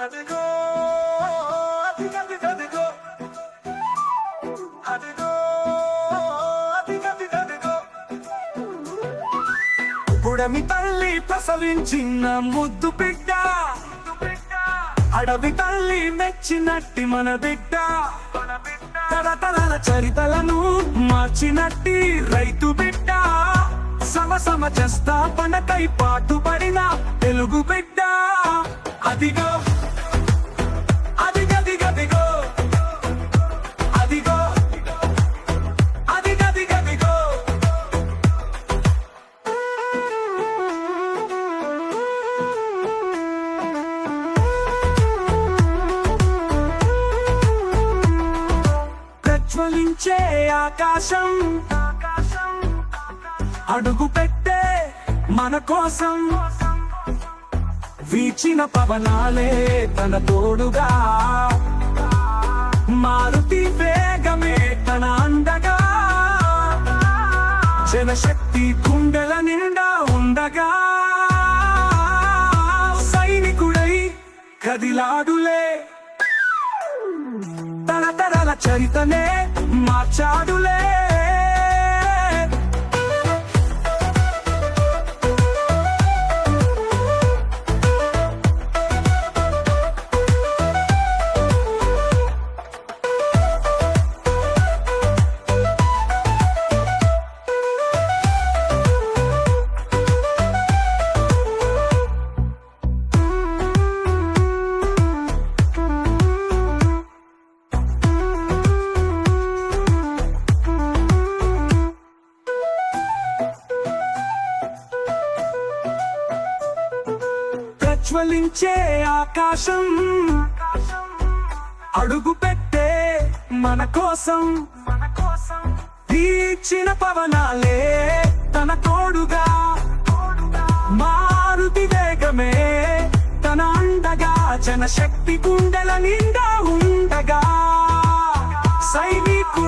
అదిగో అదిగదిగదిగో అదిగో అదిగదిగదిగో తల్లి ప్రసవించిన ముద్దు బిడ్డ అడవి తల్లి మెచ్చినట్టి మన బిడ్డ తరతరాల చరితలను మార్చినట్టి రైతు బిడ్డ సమ సమ పాటు పాటుపడిన తెలుగు బిడ్డ అదిగో ప్రజ్వలించే ఆకాశం. అడుగు పెట్టే మన కోసం. వీచిన పవనాలే తన తోడుగా. మారుతి వేగమే తన అందగా జనశక్తి గుండెల నిండా ఉండగా. సైనికుడై కదిలాడులే తరతరాల చరితనే మార్చాడులే. ప్రజ్వలించే ఆకాశం. అడుగు పెట్టే మన కోసం. తీర్చిన పవనాలే తన తోడుగా. మారుతి వేగమే తన అండగా. జనశక్తి గుండెల నిండా ఉండగా. సైనికుడు